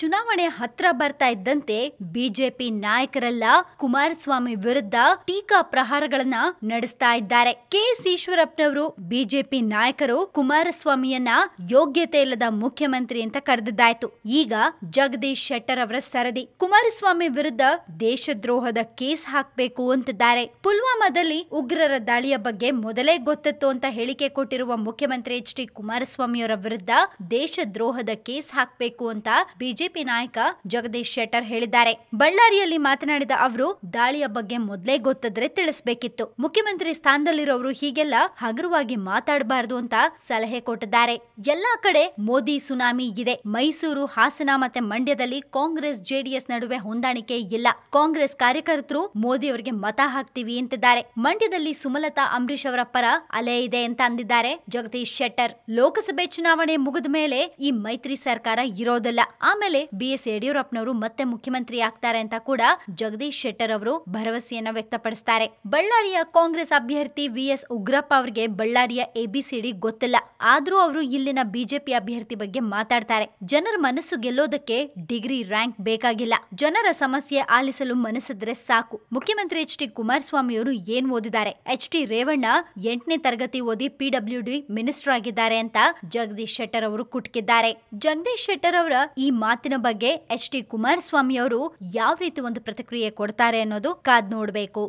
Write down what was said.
ಚುನಾವಣೆ ಹತ್ರ ಬರ್ತಾ ಇದ್ದಂತೆ ಬಿಜೆಪಿ ನಾಯಕರೆಲ್ಲ ಕುಮಾರಸ್ವಾಮಿ ವಿರುದ್ಧ ಟೀಕಾ ಪ್ರಹಾರಗಳನ್ನ ನಡೆಸ್ತಾ ಇದ್ದಾರೆ. ಕೆಎಸ್ ಈಶ್ವರಪ್ಪನವರು ಬಿಜೆಪಿ ನಾಯಕರು ಕುಮಾರಸ್ವಾಮಿಯನ್ನ ಯೋಗ್ಯತೆ ಇಲ್ಲದ ಮುಖ್ಯಮಂತ್ರಿ ಅಂತ ಕರೆದಿದ್ದಾಯ್ತು. ಈಗ ಜಗದೀಶ್ ಶೆಟ್ಟರ್ ಅವರ ಸರದಿ. ಕುಮಾರಸ್ವಾಮಿ ವಿರುದ್ಧ ದೇಶದ್ರೋಹದ ಕೇಸ್ ಹಾಕಬೇಕು ಅಂತಿದ್ದಾರೆ. ಪುಲ್ವಾಮಾದಲ್ಲಿ ಉಗ್ರರ ದಾಳಿಯ ಬಗ್ಗೆ ಮೊದಲೇ ಗೊತ್ತಿತ್ತು ಅಂತ ಹೇಳಿಕೆ ಕೊಟ್ಟಿರುವ ಮುಖ್ಯಮಂತ್ರಿ ಎಚ್ ಡಿ ಕುಮಾರಸ್ವಾಮಿಯವರ ವಿರುದ್ಧ ದೇಶದ್ರೋಹದ ಕೇಸ್ ಹಾಕಬೇಕು ಅಂತ ಬಿಜೆಪಿ ನಾಯಕ ಜಗದೀಶ್ ಶೆಟ್ಟರ್ ಹೇಳಿದ್ದಾರೆ. ಬಳ್ಳಾರಿಯಲ್ಲಿ ಮಾತನಾಡಿದ ಅವರು, ದಾಳಿಯ ಬಗ್ಗೆ ಮೊದಲೇ ಗೊತ್ತಿದ್ರೆ ತಿಳಿಸಬೇಕಿತ್ತು. ಮುಖ್ಯಮಂತ್ರಿ ಸ್ಥಾನದಲ್ಲಿರೋರು ಹೀಗೆಲ್ಲ ಹಗುರವಾಗಿ ಮಾತಾಡಬಾರದು ಅಂತ ಸಲಹೆ ಕೊಟ್ಟಿದ್ದಾರೆ. ಎಲ್ಲಾ ಕಡೆ ಮೋದಿ ಸುನಾಮಿ ಇದೆ. ಮೈಸೂರು, ಹಾಸನ ಮತ್ತೆ ಮಂಡ್ಯದಲ್ಲಿ ಕಾಂಗ್ರೆಸ್, ಜೆಡಿಎಸ್ ನಡುವೆ ಹೊಂದಾಣಿಕೆ ಇಲ್ಲ. ಕಾಂಗ್ರೆಸ್ ಕಾರ್ಯಕರ್ತರು ಮೋದಿ ಅವರಿಗೆ ಮತ ಹಾಕ್ತೀವಿ ಅಂತಿದ್ದಾರೆ. ಮಂಡ್ಯದಲ್ಲಿ ಸುಮಲತಾ ಅಂಬರೀಶ್ ಅವರ ಪರ ಅಲೆ ಇದೆ ಅಂತ ಅಂದಿದ್ದಾರೆ ಜಗದೀಶ್ ಶೆಟ್ಟರ್. ಲೋಕಸಭೆ ಚುನಾವಣೆ ಮುಗಿದ ಮೇಲೆ ಈ ಮೈತ್ರಿ ಸರ್ಕಾರ ಇರೋದಿಲ್ಲ. ಆಮೇಲೆ ಬಿ ಎಸ್ ಯಡಿಯೂರಪ್ಪನವರು ಮತ್ತೆ ಮುಖ್ಯಮಂತ್ರಿ ಆಗ್ತಾರೆ ಅಂತ ಕೂಡ ಜಗದೀಶ್ ಶೆಟ್ಟರ್ ಅವರು ಭರವಸೆಯನ್ನ ವ್ಯಕ್ತಪಡಿಸ್ತಾರೆ. ಬಳ್ಳಾರಿಯ ಕಾಂಗ್ರೆಸ್ ಅಭ್ಯರ್ಥಿ ವಿ ಎಸ್ ಉಗ್ರಪ್ಪ ಅವರಿಗೆ ಬಳ್ಳಾರಿಯ ಎಬಿಸಿಡಿ ಗೊತ್ತಿಲ್ಲ. ಆದ್ರೂ ಅವರು ಇಲ್ಲಿನ ಬಿಜೆಪಿ ಅಭ್ಯರ್ಥಿ ಬಗ್ಗೆ ಮಾತಾಡ್ತಾರೆ. ಜನರ ಮನಸ್ಸು ಗೆಲ್ಲೋದಕ್ಕೆ ಡಿಗ್ರಿ ರ್ಯಾಂಕ್ ಬೇಕಾಗಿಲ್ಲ. ಜನರ ಸಮಸ್ಯೆ ಆಲಿಸಲು ಮನಸ್ಸಿದ್ರೆ ಸಾಕು. ಮುಖ್ಯಮಂತ್ರಿ ಎಚ್ ಡಿ ಕುಮಾರಸ್ವಾಮಿ ಅವರು ಏನ್ ಓದಿದ್ದಾರೆ? ಎಚ್ ಡಿ ರೇವಣ್ಣ ಎಂಟನೇ ತರಗತಿ ಓದಿ ಪಿಡಬ್ಲ್ಯೂ ಡಿ ಮಿನಿಸ್ಟರ್ ಆಗಿದ್ದಾರೆ ಅಂತ ಜಗದೀಶ್ ಶೆಟ್ಟರ್ ಅವರು ಕುಟ್ಕಿದ್ದಾರೆ. ಜಗದೀಶ್ ಶೆಟ್ಟರ್ ಅವರ ಈ ಮಾತಿನ ಬಗ್ಗೆ ಎಚ್ ಡಿ ಕುಮಾರಸ್ವಾಮಿ ಅವರು ಯಾವ ರೀತಿ ಒಂದು ಪ್ರತಿಕ್ರಿಯೆ ಕೊಡ್ತಾರೆ ಅನ್ನೋದು ಕಾದ್ ನೋಡ್ಬೇಕು.